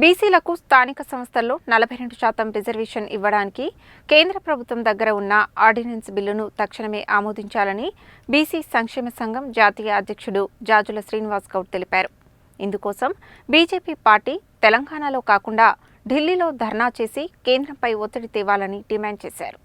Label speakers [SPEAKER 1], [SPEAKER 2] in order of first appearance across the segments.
[SPEAKER 1] బీసీలకు స్థానిక సంస్థల్లో నలభై రెండు శాతం రిజర్వేషన్ ఇవ్వడానికి కేంద్ర ప్రభుత్వం దగ్గర ఉన్న ఆర్డినెన్స్ బిల్లును తక్షణమే ఆమోదించాలని బీసీ సంక్షేమ సంఘం జాతీయ అధ్యక్షుడు జాజుల శ్రీనివాస్ గౌడ్ తెలిపారు. ఇందుకోసం బీజేపీ పార్టీ తెలంగాణలో కాకుండా ఢిల్లీలో ధర్నా చేసి కేంద్రంపై ఒత్తిడి తేవాలని డిమాండ్ చేశారు.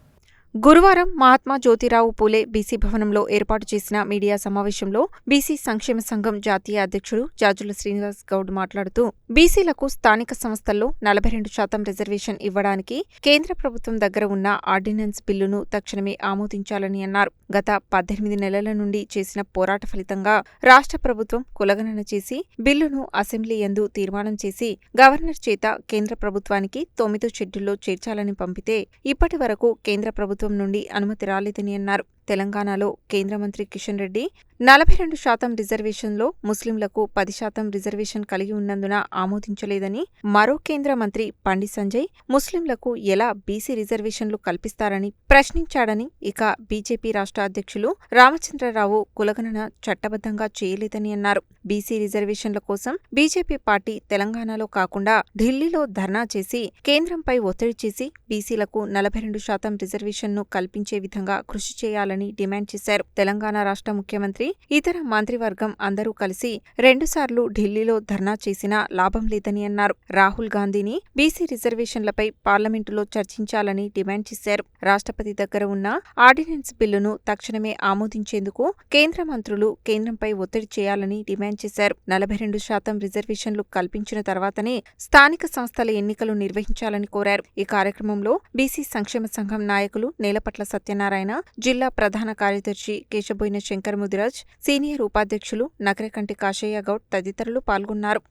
[SPEAKER 1] గురువారం మహాత్మా జ్యోతిరావు పూలే బీసీ భవనంలో ఏర్పాటు చేసిన మీడియా సమావేశంలో బీసీ సంక్షేమ సంఘం జాతీయ అధ్యక్షుడు జాజుల శ్రీనివాస్ గౌడ్ మాట్లాడుతూ బీసీలకు స్థానిక సంస్థల్లో నలభై రెండు శాతం రిజర్వేషన్ ఇవ్వడానికి కేంద్ర ప్రభుత్వం దగ్గర ఉన్న ఆర్డినెన్స్ బిల్లును తక్షణమే ఆమోదించాలని అన్నారు. గత పద్దెనిమిది నెలల నుండి చేసిన పోరాట ఫలితంగా రాష్ట్ర ప్రభుత్వం కులగణన చేసి బిల్లును అసెంబ్లీ యందు తీర్మానం చేసి గవర్నర్ చేత కేంద్ర ప్రభుత్వానికి తొమ్మిదో షెడ్యూల్లో చేర్చాలని పంపితే ఇప్పటి వరకు కేంద్ర ప్రభుత్వం ప్రభుత్వం నుండి అనుమతి రాలేదని అన్నారు తెలంగాణలో కేంద్ర మంత్రి కిషన్ రెడ్డి నలభై రెండు శాతం రిజర్వేషన్లో ముస్లింలకు పది శాతం రిజర్వేషన్ కలిగి ఉన్నందున ఆమోదించలేదని మరో కేంద్ర మంత్రి పండి సంజయ్ ముస్లింలకు ఎలా బీసీ రిజర్వేషన్లు కల్పిస్తారని ప్రశ్నించాడని ఇక బీజేపీ రాష్ట్ర అధ్యక్షులు రామచంద్రరావు కులగణన చట్టబద్ధంగా చేయలేదని అన్నారు. బీసీ రిజర్వేషన్ల కోసం బీజేపీ పార్టీ తెలంగాణలో కాకుండా ఢిల్లీలో ధర్నా చేసి కేంద్రంపై ఒత్తిడి చేసి బీసీలకు నలభై రెండు శాతం రిజర్వేషన్ను కల్పించే విధంగా కృషి చేయాలని డిమాండ్ చేశారు. తెలంగాణ రాష్ట్ర ముఖ్యమంత్రి ఇతర మంత్రివర్గం అందరూ కలిసి రెండుసార్లు ఢిల్లీలో ధర్నా చేసినా లాభం లేదని అన్నారు. రాహుల్ గాంధీని బీసీ రిజర్వేషన్లపై పార్లమెంటులో చర్చించాలని డిమాండ్ చేశారు. రాష్ట్రపతి దగ్గర ఉన్న ఆర్డినెన్స్ బిల్లును తక్షణమే ఆమోదించేందుకు కేంద్ర మంత్రులు కేంద్రంపై ఒత్తిడి చేయాలని డిమాండ్ చేశారు. నలభై రెండు శాతం రిజర్వేషన్లు కల్పించిన తర్వాతనే స్థానిక సంస్థల ఎన్నికలు నిర్వహించాలని కోరారు. ఈ కార్యక్రమంలో బీసీ సంక్షేమ సంఘం నాయకులు నేలపట్ల సత్యనారాయణ జిల్లా ప్రధాన కార్యదర్శి కేశబోయిన శంకర్ ముదిరాజ్ సీనియర్ ఉపాధ్యక్షులు నగరకంటి కాశయ్య గౌడ్ తదితరులు పాల్గొన్నారు.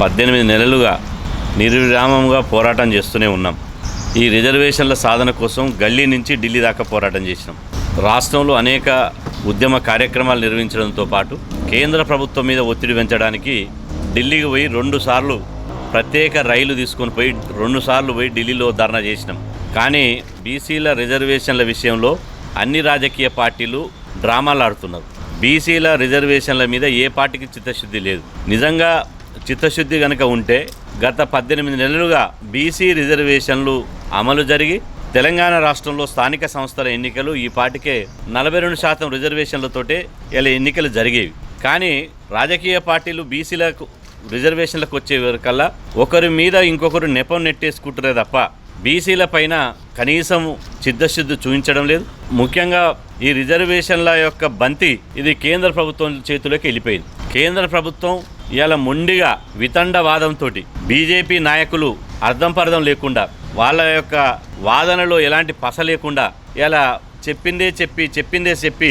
[SPEAKER 2] పద్దెనిమిది నెలలుగా నిర్విరామంగా పోరాటం చేస్తూనే ఉన్నాం. ఈ రిజర్వేషన్ల సాధన కోసం గల్లీ నుంచి ఢిల్లీ దాకా పోరాటం చేసినాం. రాష్ట్రంలో అనేక ఉద్యమ కార్యక్రమాలు నిర్వహించడంతో పాటు కేంద్ర ప్రభుత్వం మీద ఒత్తిడి పెంచడానికి ఢిల్లీకి పోయి రెండుసార్లు ప్రత్యేక రైలు తీసుకొని పోయి రెండు సార్లు పోయి ఢిల్లీలో ధర్నా చేసినాం. కానీ బీసీల రిజర్వేషన్ల విషయంలో అన్ని రాజకీయ పార్టీలు డ్రామాలు ఆడుతున్నారు. బీసీల రిజర్వేషన్ల మీద ఏ పార్టీకి చిత్తశుద్ధి లేదు. నిజంగా చిత్తశుద్ధి కనుక ఉంటే గత పద్దెనిమిది నెలలుగా బీసీ రిజర్వేషన్లు అమలు జరిగి తెలంగాణ రాష్ట్రంలో స్థానిక సంస్థల ఎన్నికలు ఈ పాటికే నలభై రెండు శాతం రిజర్వేషన్లతోటే ఇలా ఎన్నికలు జరిగేవి. కానీ రాజకీయ పార్టీలు బీసీలకు రిజర్వేషన్లకు వచ్చే వరకల్లా ఒకరి మీద ఇంకొకరు నెపం నెట్టేసుకుంటారే తప్ప బీసీల పైన కనీసం చిత్తశుద్ధి చూపించడం లేదు. ముఖ్యంగా ఈ రిజర్వేషన్ల యొక్క బంతి ఇది కేంద్ర ప్రభుత్వం చేతిలోకి వెళ్ళిపోయింది. కేంద్ర ప్రభుత్వం ఇవాళ మొండిగా వితండవాదంతో బీజేపీ నాయకులు అర్థం పర్థం లేకుండా వాళ్ళ యొక్క వాదనలో ఎలాంటి పస లేకుండా ఇలా చెప్పిందే చెప్పి చెప్పిందే చెప్పి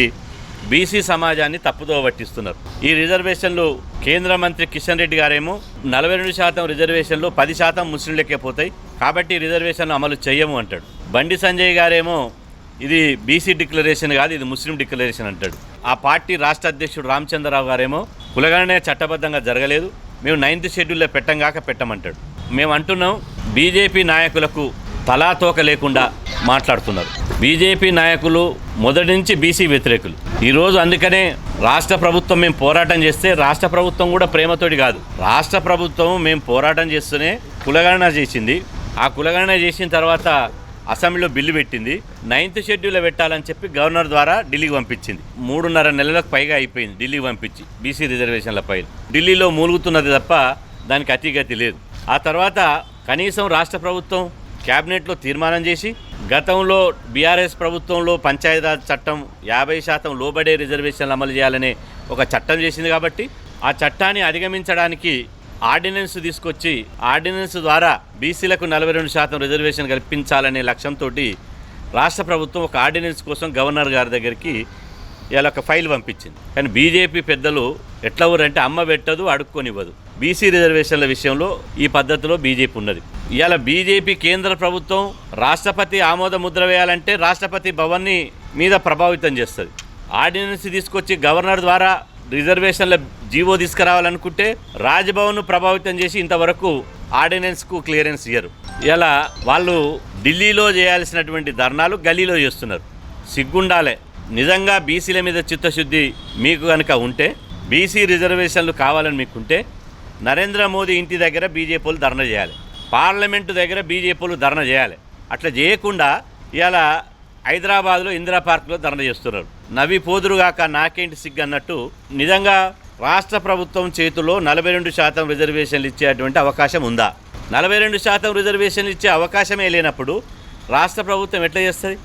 [SPEAKER 2] బీసీ సమాజాన్ని తప్పుదో పట్టిస్తున్నారు. ఈ రిజర్వేషన్లు కేంద్ర మంత్రి కిషన్ రెడ్డి గారేమో నలభై రెండు శాతం రిజర్వేషన్లు పది శాతం ముస్లింలకే పోతాయి. కాబట్టి రిజర్వేషన్లు అమలు చేయము అంటాడు. బండి సంజయ్ గారేమో ఇది బీసీ డిక్లరేషన్ కాదు ఇది ముస్లిం డిక్లరేషన్ అంటాడు. ఆ పార్టీ రాష్ట్ర అధ్యక్షుడు రామచంద్రరావు గారేమో కులగణనే చట్టబద్ధంగా జరగలేదు మేము నైన్త్ షెడ్యూల్లో పెట్టంగాక పెట్టమంటాడు. మేము అంటున్నాం బీజేపీ నాయకులకు తలాతోక లేకుండా మాట్లాడుతున్నారు. బీజేపీ నాయకులు మొదటి నుంచి బీసీ వ్యతిరేకులు. ఈరోజు అందుకనే రాష్ట్ర ప్రభుత్వం మేము పోరాటం చేస్తే రాష్ట్ర ప్రభుత్వం కూడా ప్రేమతోటి కాదు. రాష్ట్ర ప్రభుత్వం మేము పోరాటం చేస్తూనే కులగణన చేసింది. ఆ కులగణన చేసిన తర్వాత అసెంబ్లీలో బిల్లు పెట్టింది. నైన్త్ షెడ్యూల్లో పెట్టాలని చెప్పి గవర్నర్ ద్వారా ఢిల్లీకి పంపించింది. మూడున్నర నెలలకు పైగా అయిపోయింది ఢిల్లీకి పంపించి బీసీ రిజర్వేషన్ల పైన. ఢిల్లీలో మూలుగుతున్నది తప్ప దానికి అతిగతి లేదు. ఆ తర్వాత కనీసం రాష్ట్ర ప్రభుత్వం క్యాబినెట్లో తీర్మానం చేసి గతంలో బీఆర్ఎస్ ప్రభుత్వంలో పంచాయతీరాజ్ చట్టం యాభై శాతం లోబడే రిజర్వేషన్లు అమలు చేయాలనే ఒక చట్టం చేసింది కాబట్టి ఆ చట్టాన్ని అధిగమించడానికి ఆర్డినెన్స్ తీసుకొచ్చి ఆర్డినెన్స్ ద్వారా బీసీలకు నలభై రెండు శాతం రిజర్వేషన్ కల్పించాలనే లక్ష్యంతో రాష్ట్ర ప్రభుత్వం ఒక ఆర్డినెన్స్ కోసం గవర్నర్ గారి దగ్గరికి ఇలా ఒక ఫైల్ పంపించింది. కానీ బీజేపీ పెద్దలు ఎట్లా ఊరంటే అమ్మ పెట్టదు అడుక్కొనివ్వదు. బీసీ రిజర్వేషన్ల విషయంలో ఈ పద్ధతిలో బీజేపీ ఉన్నది. ఇవాళ బీజేపీ కేంద్ర ప్రభుత్వం రాష్ట్రపతి ఆమోద ముద్ర వేయాలంటే రాష్ట్రపతి భవన్ని మీద ప్రభావితం చేస్తుంది. ఆర్డినెన్స్ తీసుకొచ్చి గవర్నర్ ద్వారా రిజర్వేషన్ల జీవో తీసుకురావాలనుకుంటే రాజ్భవన్ను ప్రభావితం చేసి ఇంతవరకు ఆర్డినెన్స్కు క్లియరెన్స్ ఇయ్యరు. ఇలా వాళ్ళు ఢిల్లీలో చేయాల్సినటువంటి ధర్నాలు గల్లీలో చేస్తున్నారు. సిగ్గుండాలే. నిజంగా బీసీల మీద చిత్తశుద్ధి మీకు కనుక ఉంటే బీసీ రిజర్వేషన్లు కావాలని మీకుంటే నరేంద్ర మోదీ ఇంటి దగ్గర బీజేపీలు ధర్నా చేయాలి. పార్లమెంటు దగ్గర బీజేపీలు ధర్నా చేయాలి. అట్లా చేయకుండా ఇలా హైదరాబాద్లో ఇందిరా పార్క్లో ధర్నా చేస్తున్నారు. నవి పోదురుగాక నాకేంటి సిగ్గు అన్నట్టు నిజంగా రాష్ట్ర ప్రభుత్వం చేతిలో నలభై రెండు శాతం రిజర్వేషన్లు ఇచ్చేటువంటి అవకాశం ఉందా? నలభై రెండు శాతం రిజర్వేషన్లు ఇచ్చే అవకాశమే లేనప్పుడు రాష్ట్ర ప్రభుత్వం ఎట్లా చేస్తుంది?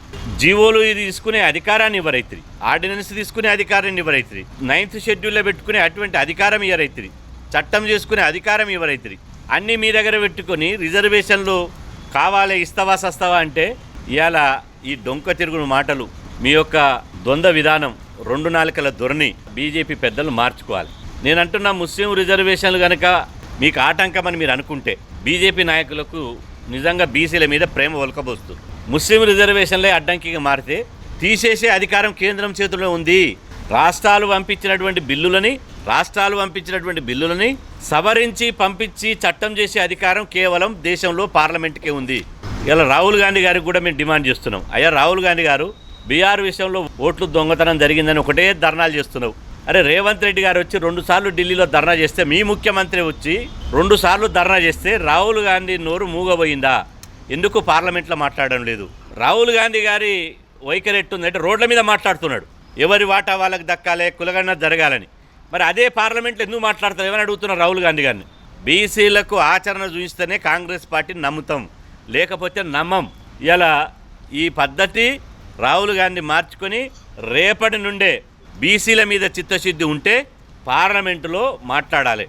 [SPEAKER 2] జీవోలు ఇది తీసుకునే అధికారాన్ని ఇవ్వరైతుంది ఆర్డినెన్స్ తీసుకునే అధికారాన్ని ఇవ్వరైతుంది నైన్త్ షెడ్యూల్లో పెట్టుకునే అటువంటి అధికారం ఇవ్వరైతుంది చట్టం చేసుకునే అధికారం ఇవ్వరైతుంది అన్నీ మీ దగ్గర పెట్టుకొని రిజర్వేషన్లు కావాలి ఇస్తావా సస్తావా అంటే ఇవాళ ఈ డొంక తిరుగుడు మాటలు మీ యొక్క ద్వంద్వ విధానం రెండు నాలుకల ధోరణి బీజేపీ పెద్దలు మార్చుకోవాలి. నేను అంటున్న ముస్లిం రిజర్వేషన్లు కనుక మీకు ఆటంకమని మీరు అనుకుంటే బీజేపీ నాయకులకు నిజంగా బీసీల మీద ప్రేమ ఒలకబోస్తుంది ముస్లిం రిజర్వేషన్లే అడ్డంకిగా మారితే తీసేసే అధికారం కేంద్రం చేతిలో ఉంది. రాష్ట్రాలు పంపించినటువంటి బిల్లులని రాష్ట్రాలు పంపించినటువంటి బిల్లులని సవరించి పంపించి చట్టం చేసే అధికారం కేవలం దేశంలో పార్లమెంట్కే ఉంది. ఇలా రాహుల్ గాంధీ గారికి కూడా మేము డిమాండ్ చేస్తున్నాం. అయ్యా రాహుల్ గాంధీ గారు బీఆర్ విషయంలో ఓట్లు దొంగతనం జరిగిందని ఒకటే ధర్నాలు చేస్తున్నావు. అరే రేవంత్ రెడ్డి గారు వచ్చి రెండు సార్లు ఢిల్లీలో ధర్నా చేస్తే మీ ముఖ్యమంత్రి వచ్చి రెండు సార్లు ధర్నా చేస్తే రాహుల్ గాంధీ నోరు మూగబోయిందా? ఎందుకు పార్లమెంట్లో మాట్లాడడం లేదు? రాహుల్ గాంధీ గారి వైఖరి ఎట్టుందంటే రోడ్ల మీద మాట్లాడుతున్నాడు. ఎవరి వాటా వాళ్ళకి దక్కాలే కులగన్న జరగాలని. మరి అదే పార్లమెంట్లో ఎందుకు మాట్లాడతారు? ఏమని అడుగుతున్నారు రాహుల్ గాంధీ గారిని? బీసీలకు ఆచరణ చూపిస్తేనే కాంగ్రెస్ పార్టీని నమ్ముతాం. లేకపోతే నమ్మం. ఇలా ఈ పద్ధతి రాహుల్ గాంధీ మార్చుకొని రేపటి నుండే బీసీల మీద చిత్తశుద్ధి ఉంటే పార్లమెంటులో మాట్లాడాలి.